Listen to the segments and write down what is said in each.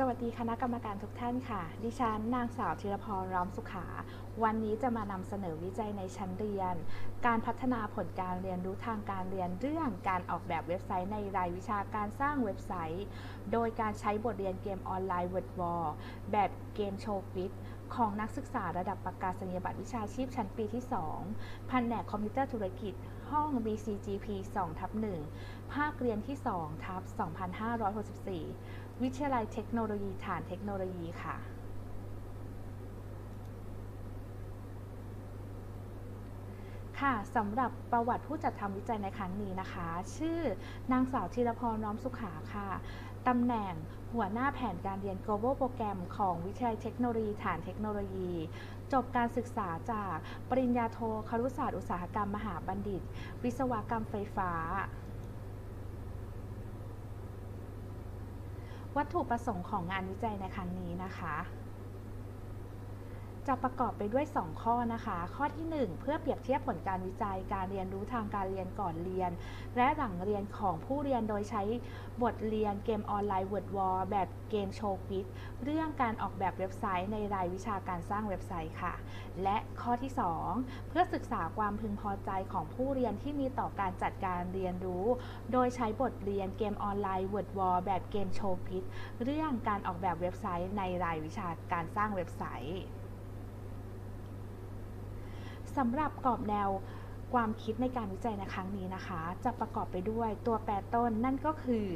สวัสดีคณะกรรมการทุกท่านค่ะ ดิฉันนางสาวธีรพรร้อมสุขา วันนี้จะมานำเสนอวิจัยในชั้นเรียน การพัฒนาผลการเรียนรู้ทางการเรียนเรื่องการออกแบบเว็บไซต์ในรายวิชาการสร้างเว็บไซต์ โดยการใช้บทเรียนเกมออนไลน์ Word War แบบเกมโชว์ฟิตของนักศึกษาระดับประกาศนียบัตรวิชาชีพชั้นปีที่ 2 แผนกคอมพิวเตอร์ธุรกิจ ห้อง BCGP 2ทับ1ภาคเรียนที่2ทับ2564 วิทยาลัยเทคโนโลยีฐานเทคโนโลยีค่ะ ค่ะสำหรับประวัติผู้จัดทำวิจัยในครั้งนี้นะคะ ชื่อนางสาวธีรพรน้อมสุขาค่ะตำแหน่งหัวหน้าแผนการเรียน global โปรแกรมของวิทยาลัยเทคโนโลยีฐานเทคโนโลยี จบการศึกษาจากปริญญาโทครุศาสตร์อุตสาหกรรมมหาบัณฑิต วิศวกรรมไฟฟ้า วัตถุประสงค์ของงานวิจัยในครั้งนี้นะคะ จะประกอบไปด้วย 2 ข้อนะคะ ข้อที่ 1 เพื่อเปรียบเทียบผลการวิจัยการเรียนรู้ทางการเรียนก่อนเรียน และหลังเรียนของผู้เรียนโดยใช้บทเรียนเกมออนไลน์ Word War แบบเกมโชว์กิทเรื่องการออกแบบเว็บไซต์ในรายวิชาการสร้างเว็บไซต์ค่ะ และข้อที่ 2 เพื่อศึกษาความพึงพอใจของผู้เรียนที่มีต่อการจัดการเรียนรู้ โดยใช้บทเรียนเกมออนไลน์ Word War แบบเกมโชว์กิทเรื่องการออกแบบเว็บไซต์ในรายวิชาการสร้างเว็บไซต์ สำหรับกรอบแนวความคิดในการวิจัยในครั้งนี้นะคะ จะประกอบไปด้วยตัวแปรต้นนั่นก็คือ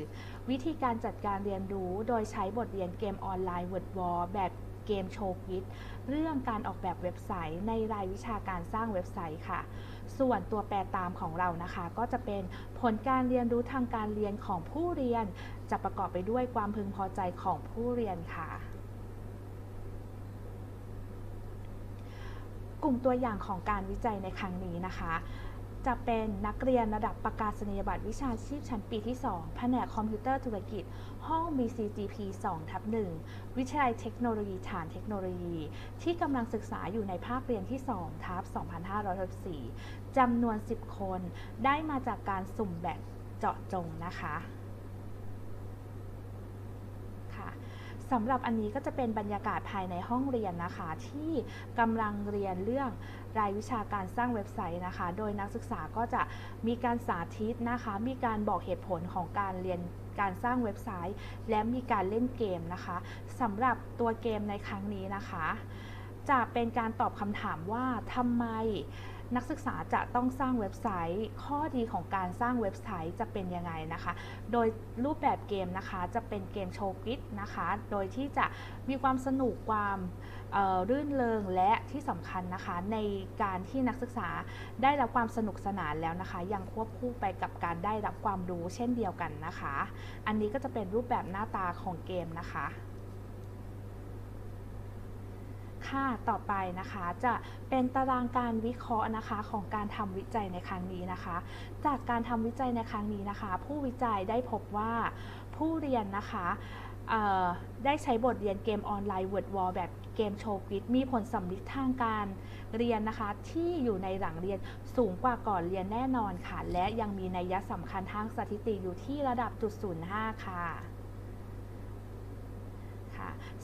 วิธีการจัดการเรียนรู้โดยใช้บทเรียนเกมออนไลน์ Word War แบบเกมโชว์กิทเรื่องการออกแบบเว็บไซต์ ในรายวิชาการสร้างเว็บไซต์ค่ะ ส่วนตัวแปรตามของเรานะคะ ก็จะเป็นผลการเรียนรู้ทางการเรียนของผู้เรียน จะประกอบไปด้วยความพึงพอใจของผู้เรียนค่ะ กลุ่มตัวอย่างของการวิจัยในครั้งนี้นะคะ จะเป็นนักเรียนระดับประกาศนียบัตรวิชาชีพชั้นปีที่ 2 แผนกคอมพิวเตอร์ธุรกิจ ห้อง BCGP 2ทับ1วิทยาลัยเทคโนโลยีฐานเทคโนโลยี ที่กำลังศึกษาอยู่ในภาคเรียนที่2ทับ2564จำนวน 10 คน ได้มาจากการสุ่มแบบเจาะจงนะคะ สำหรับอันนี้ก็จะเป็นบรรยากาศภายในห้องเรียนนะคะ ที่กำลังเรียนเรื่องรายวิชาการสร้างเว็บไซต์นะคะ โดยนักศึกษาก็จะมีการสาธิตนะคะ มีการบอกเหตุผลของการเรียนการสร้างเว็บไซต์ และมีการเล่นเกมนะคะสำหรับตัวเกมในครั้งนี้นะคะ จะเป็นการตอบคำถามว่าทำไม นักศึกษาจะต้องสร้างเว็บไซต์ ข้อดีของการสร้างเว็บไซต์จะเป็นยังไงนะคะ โดยรูปแบบเกมนะคะจะเป็นเกมโชว์กิทนะคะ โดยที่จะมีความสนุกความรื่นเริงและที่สำคัญนะคะในการที่นักศึกษาได้รับความสนุกสนานแล้วนะคะ ยังควบคู่ไปกับการได้รับความรู้เช่นเดียวกันนะคะ อันนี้ก็จะเป็นรูปแบบหน้าตาของเกมนะคะ ค่ะ ต่อไปนะคะจะเป็นตารางการวิเคราะห์นะคะของการทำวิจัยในครั้งนี้นะคะ จากการทำวิจัยในครั้งนี้นะคะ ผู้วิจัยได้พบว่าผู้เรียนนะคะได้ใช้บทเรียนเกมออนไลน์ Word War แบบเกมโชว์กิทมีผลสำลิดทางการเรียนนะคะ ที่อยู่ในหลังเรียนสูงกว่าก่อนเรียนแน่นอนค่ะ และยังมีนัยสำคัญทางสถิติอยู่ที่ระดับจุด05ค่ะ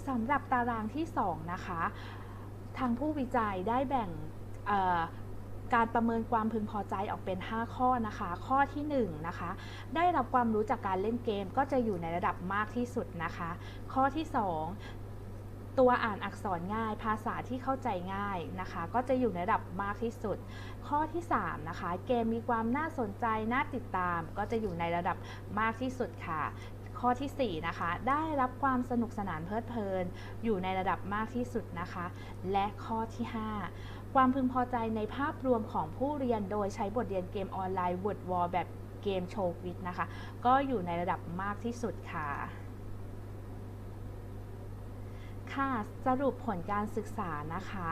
สำหรับตารางที่ 2 นะคะ ทางผู้วิจัยได้แบ่งการประเมินความพึงพอใจออกเป็น 5 ข้อนะคะ ข้อที่1นะคะ ได้รับความรู้จากการเล่นเกมก็จะอยู่ในระดับมากที่สุดนะคะ ข้อที่ 2 ตัวอ่านอักษรง่าย ภาษาที่เข้าใจง่ายนะคะ ก็จะอยู่ในระดับมากที่สุด ข้อที่ 3 นะคะ เกมมีความน่าสนใจน่าติดตาม ก็จะอยู่ในระดับมากที่สุดค่ะ ข้อที่ 4 นะคะ ได้รับความสนุกสนานเพลิดเพลิน อยู่ในระดับมากที่สุดนะคะ และข้อที่ 5 ความพึงพอใจในภาพรวมของผู้เรียนโดยใช้บทเรียนเกมออนไลน์ Word War แบบเกมโชว์วิดนะคะ ก็อยู่ในระดับมากที่สุดค่ะค่ะสรุปผลการศึกษานะคะ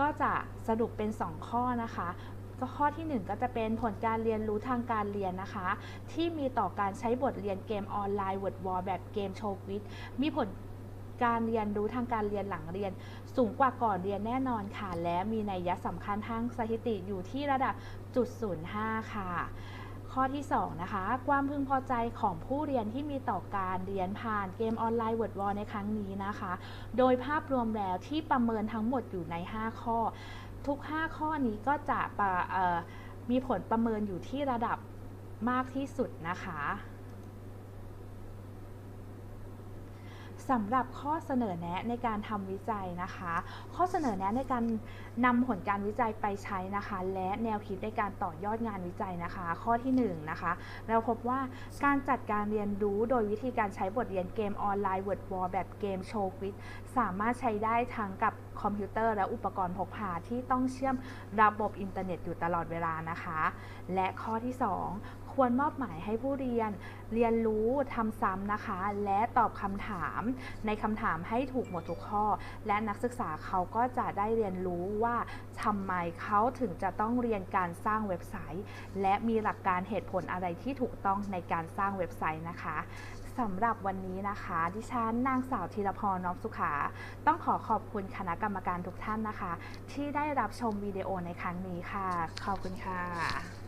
ก็จะสรุปเป็น 2 ข้อนะคะ ก็ข้อที่ 1 ก็จะเป็นผลการเรียนรู้ทางการเรียนนะคะ ที่มีต่อการใช้บทเรียนเกมออนไลน์ Word War แบบเกมโชว์วิดมีผลการเรียนรู้ทางการเรียนหลังเรียน สูงกว่าก่อนเรียนแน่นอนค่ะ และมีนัยยะสำคัญทางสถิติอยู่ที่ระดับจุด05ค่ะข้อที่ 2 นะคะ ความพึงพอใจของผู้เรียนที่มีต่อการเรียนผ่านเกมออนไลน์ Word Wall ในครั้งนี้นะคะ โดยภาพรวมแล้วที่ประเมินทั้งหมดอยู่ใน 5 ข้อ ทุก 5 ข้อนี้ก็จะะมีผลประเมินอยู่ที่ระดับมากที่สุดนะคะ สำหรับข้อเสนอแนะในการทำวิจัยนะคะ ข้อเสนอแนะในการนำผลการวิจัยไปใช้นะคะ และแนวคิดในการต่อยอดงานวิจัยนะคะ ข้อที่1นงนะคะ เราพบว่าการจัดการเรียนรู้โดยวิธีการใช้บทเรียนเกมออนไลน์ Word Wall แบบเกมโชว์วิดสามารถใช้ได้ทั้งกับคอมพิวเตอร์และอุปกรณ์พกพาที่ต้องเชื่อมระบบอินเทอร์เน็ตอยู่ตลอดเวลานะคะ และข้อที่ 2 ควรมอบหมายให้ผู้เรียนเรียนรู้ทำซ้ำนะคะ และตอบคำถามในคำถามให้ถูกหมดทุกข้อ และนักศึกษาเขาก็จะได้เรียนรู้ว่าทำไมเขาถึงจะต้องเรียนการสร้างเว็บไซต์ และมีหลักการเหตุผลอะไรที่ถูกต้องในการสร้างเว็บไซต์นะคะสำหรับวันนี้นะคะ ดิฉันนางสาวธีรพรน้อมสุขา ต้องขอขอบคุณคณะกรรมการทุกท่านนะคะ ที่ได้รับชมวิดีโอในครั้งนี้ค่ะ ขอบคุณค่ะ